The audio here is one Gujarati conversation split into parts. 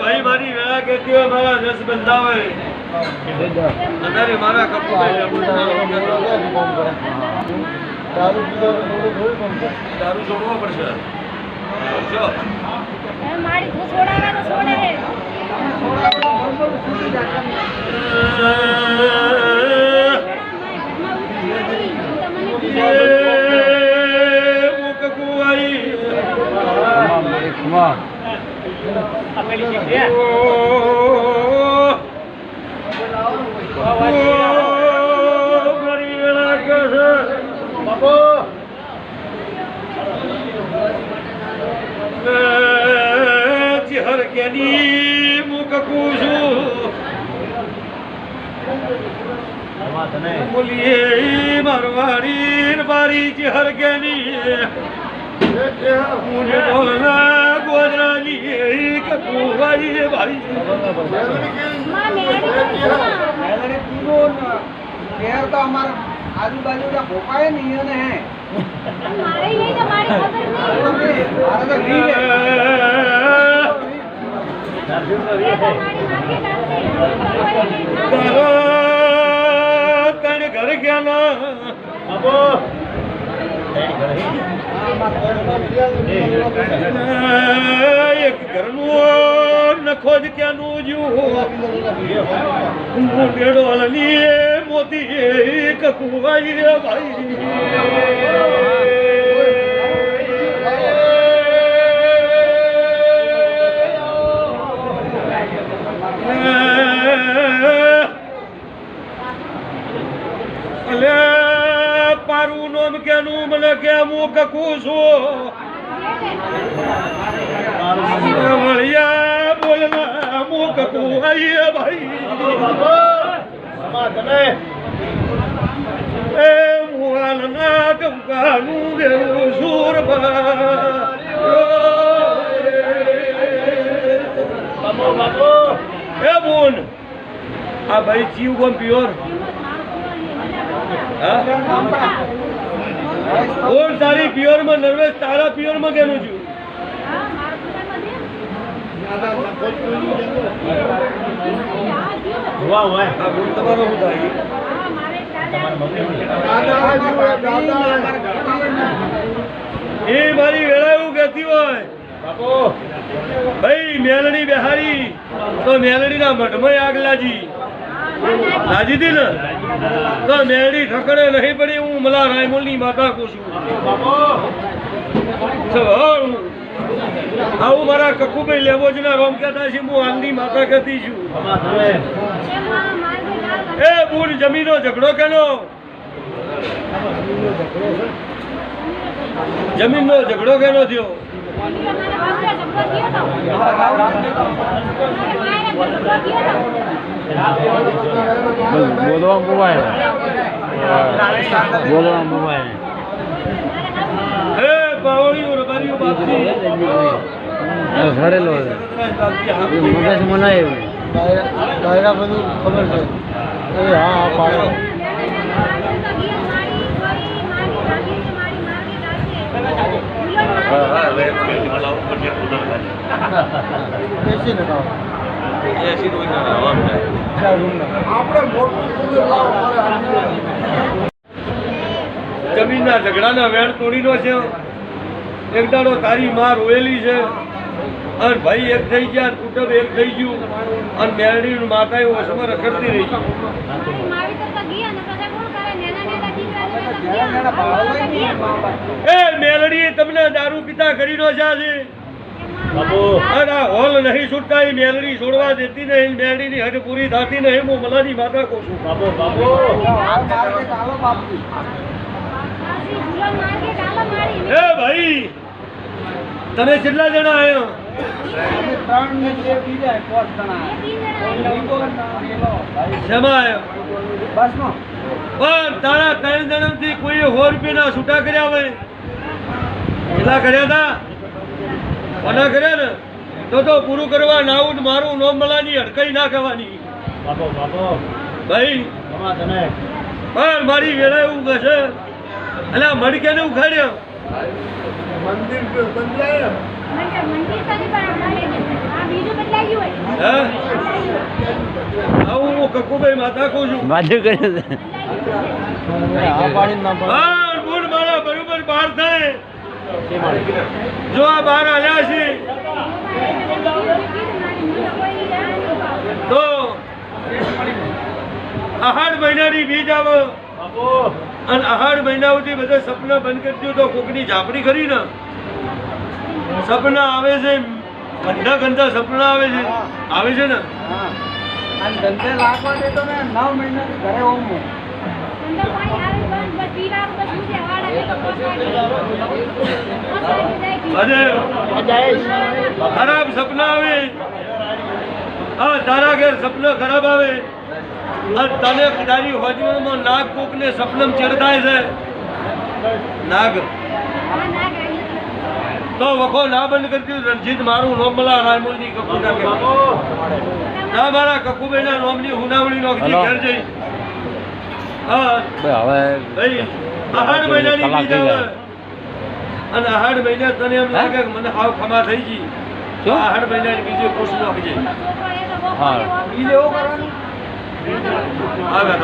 ભાઈ મારી વેળા કેતી હોય મારા રસ બંધાવે અત્યારે મારા કપડું દારૂ છોડવો પડશે મારી તું છોડાવે. તો છોડે હર કેની મુકકુ છું બોલીએ મારવાડી મારી ચહર કેની મુझे ઢોલના ગોજરાની કકુવાઈ ભાઈ ઘેર તો અમારા આજુબાજુના ભોપાય નહીં અને હે. મારે નહીં ખબર મારે તો તણ ઘર એક ઘરનું નખો જ ક્યાંનું જ્યું મુંડેડો અલની મોતી કકુવાઈ ભાઈ કેનું મને કે હું કકું છું. મળ્યા બોલના હું કકું આઈએ ભાઈ. એ મુહાલના કંકાનું દેવું સુર એ બોન, આ ભાઈ જીવ ગમ પ્યોર. હા? બોલ તારી પ્યોરમાં નર્વસ તારા પ્યોરમાં કેનું છું એ મારી વેળા એવું કહેતી હોય ભાઈ મેલડી બેહારી તો મેલડી ના મઠમાં આગ લાજી હતી ને તો મેળી ઠકડે નહીં પડી, હું મલા રાયમોલની માતા છું. આવું મારા કકુભાઈ લેવો જ ના રોમ કહેતા છે, હું હાલની માતા કહેતી છું. એ બુર જમીનો ઝઘડો કેનો? જમીનનો ઝઘડો કેનો થયો? બોલવા મોબાઈલ બોલવા મોબાઈલ ઘરેલો મગજ મનાય ડાયરા બધું ખબર છે હા હા હા પાડો બેસીને ખાઓ આપણે મોટું જમીનના ઝઘડાના વેણ તોડીનો છે. એક દાડો તારી માં રોયેલી છે. અને ભાઈ એક થઈ ગયા, કુટુંબ એક થઈ ગયું. અને મેરડી માતા એવું વસમાં રખડતી રહી. એ મેલડી તમને દારૂ પીતા કરી નો છે. હોલ નહીં છૂટતા એ મેલડી છોડવા દેતી નહીં મેલડી ની હદ પૂરી થતી નહીં હું મલાની માતા કહું છું. એ ભાઈ તમે કેટલા જણા આવ્યો ને જણા પણ તારા ત્રણ જન્મથી કોઈ હોર રૂપિયાના છૂટા કર્યા હોય? કેટલા કર્યા હતા? કોના કરે ને તો તો પૂરું કરવા નાવું મારું નોમ મળાની અડકાઈ ના ખાવાની. બાપો બાપો. ભાઈ પણ મારી વેળા એવું કહે છે આ મડકે ને ઉખાડ્યો. મંદિર ગયું હે? આવું હું કકુભાઈ માતા કહું છું. બાજુ કરે છે. બરોબર બહાર થાય. જો આ બહાર આવ્યા છે તો આહાડ મહિનાની બીજ આવો. અને આહાડ મહિના સુધી બધા સપના બંધ કરી દો તો કોકની ઝાપડી કરી ને? સપના આવે છે ગંદા ગંદા સપના આવે છે. આવે છે ને? અને ધંધે લાગવા દેતો ને નવ મહિના ઘરે અને ખરાબ સપના આવે. હા તારા ઘેર સપના ખરાબ આવે. તને તારી હોજમાં નાગ કોકને સપનમ ચડતાય છે. નાગ. તો વખો ના બંધ કરી દીધું રણજીત મારું નોમ મળા રાયમુલની કપૂર ના ના મારા કકુભાઈના નોમની હુનાવણી નોખી હલો. ઘેર જઈ. હા. હવે ભાઈ આહાડ મહિનાની બીજ અને આહાર મહિના તને એમ લાગે કે મને હાવ ખમા થઈ ગઈ. તો આહાર મહિનાની બીજો ખુશ નોખી જાય બીજ એવું કરવાનું? આવે.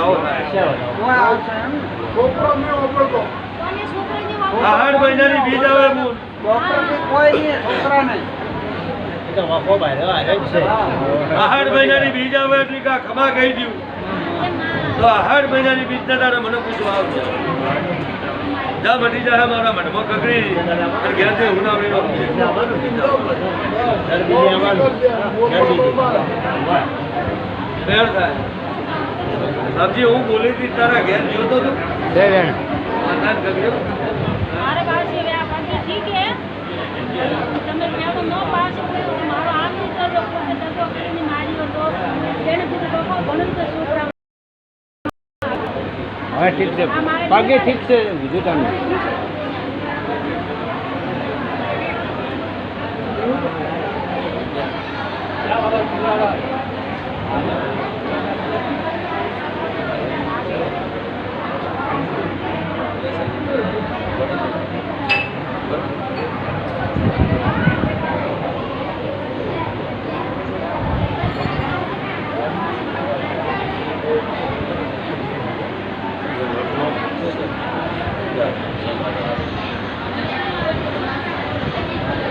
એમ મહિનાની બીજ આવે મૂળ. ડોક્ટર કોઈ નહીં છોકરા નહીં આહાડ મહિનાની બીજ આવે એટલે કે ખમા કહી દઉં તો આહાર મહિનાની બીજના મને પૂછવા આવશે જા મટી જાય મારા મઢમાં કકડી. અને ઘેરથી ના નોખી ફેર થાય. બાપજી હું બોલી હતી તારા ઘેર જોતો હતો કકડ્યો મારે પાસ છે આ પાછી ઠીક હે તમે મેળો ન પાસ કર્યો તો મારો હાથ નહીં કરજો કોઈ ધંધો કરીને મારી હતો એને કીધું બાપા ભણું તો છોકરા હવે ઠીક છે બાકી ઠીક છે બીજું કાંઈ નહીં.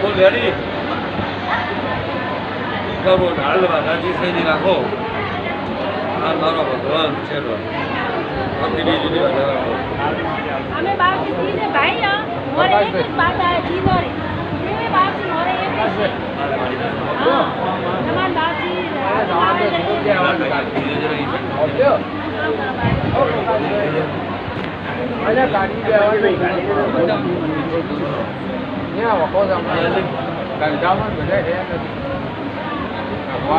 બોલ રેડી કરો ઢાળવા રાજી થઈને રાખો આ મારો ભગવાન છે આપણી બીજી અમે બાપ જીને ભાઈ હા. મોરે એક જ બાત આવે જીનો રે બાપ જી મોરે એક જ. છે. હા તમાર 哎，那干的，我这干的。你看我好像没，干家务没在这。我。